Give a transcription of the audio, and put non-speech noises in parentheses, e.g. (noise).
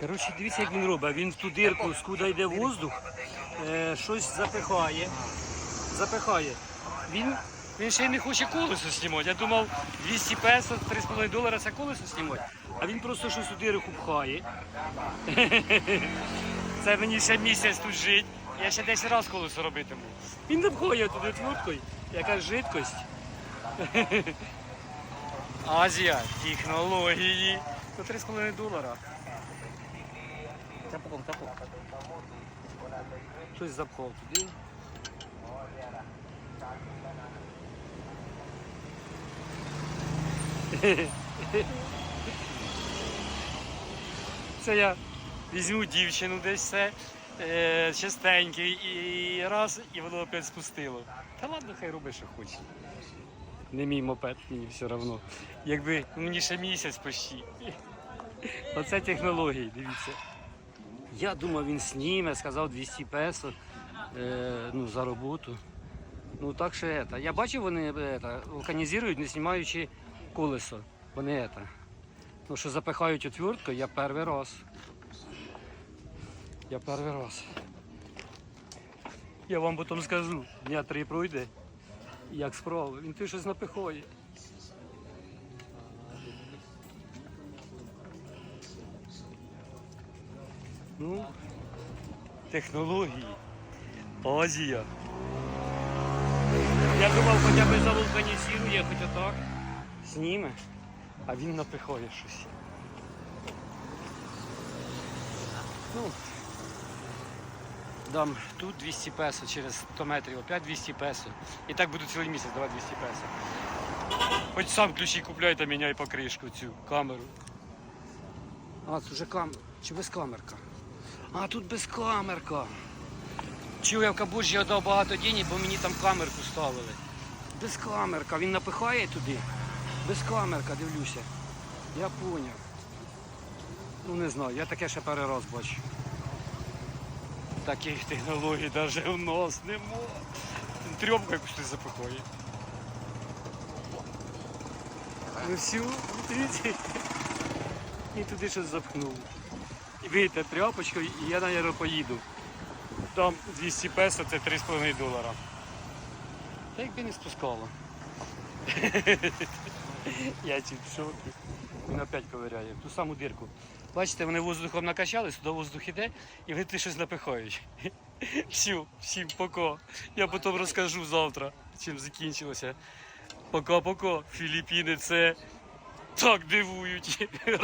Коротше, дивіться, як він робить. Він в ту дирку, скуда йде воздух, е, щось запихає. Запихає. Він, він ще й не хоче колесо знімати. Я думав, 200 песо, 3,5 долара це колесо знімати. А він просто щось у дирку пхає. (laughs) Це мені ще місяць тут жить. Я ще 10 разів колесо робитиму. Він напхає туди твердкою, якась жидкость. (laughs) Азія, технології. По 3,5 долара. Тапок, тапок. Щось запхав туди. (laughs) Це я візьму дівчину десь все частенький і раз, і воно опять спустило. Та ладно, хай робить, що хоче. Не мій мопед, мені все одно. Якби мені ще місяць почти. (laughs) Оце технології, дивіться. Я думав, він сніме, сказав 200 песо е, ну, за роботу. Ну так що это. Я бачив, вони это, вулканізують, не знімаючи колесо. Вони это. Ну що запихають отвертку, я перший раз. Я перший раз. Я вам потім скажу, дня три пройде, як справа. Він ти щось напихає. Ну, технології. Азія. Я думав, хоча б завулканізує, хоч отак. Зніме, а він напихає щось. Ну, дам тут 200 песо, через 100 метрів, опять 200 песо. І так буду цілий місяць давати 200 песо. Хоч сам ключі купляй та міняй покришку цю камеру. А, це вже камера. Чи без камерка? А, тут без камерка. Чув, я в Кабуджі дав багато денег, бо мені там камерку ставили. Без камерка, він напихає туди. Без камерка, дивлюся. Я поняв. Ну не знаю, я таке ще перший раз бачу. Таких технологій навіть у нас нема. Трьопка якусь тут запихає. Ну все, дивіться. І туди щось запхнув. І видите, тряпочкою, і я, мабуть, поїду. Там 200 песо це 3,5 долара. Та якби не спускало. (laughs) Я в шокі. Він опять ковиряє, ту саму дирку. Бачите, вони воздухом накачали, сюди воздух іде і вони ти щось напихають. (laughs) Все, всім пока. Я потім розкажу завтра, чим закінчилося. Пока-пока. Філіппіни це так дивують. (laughs)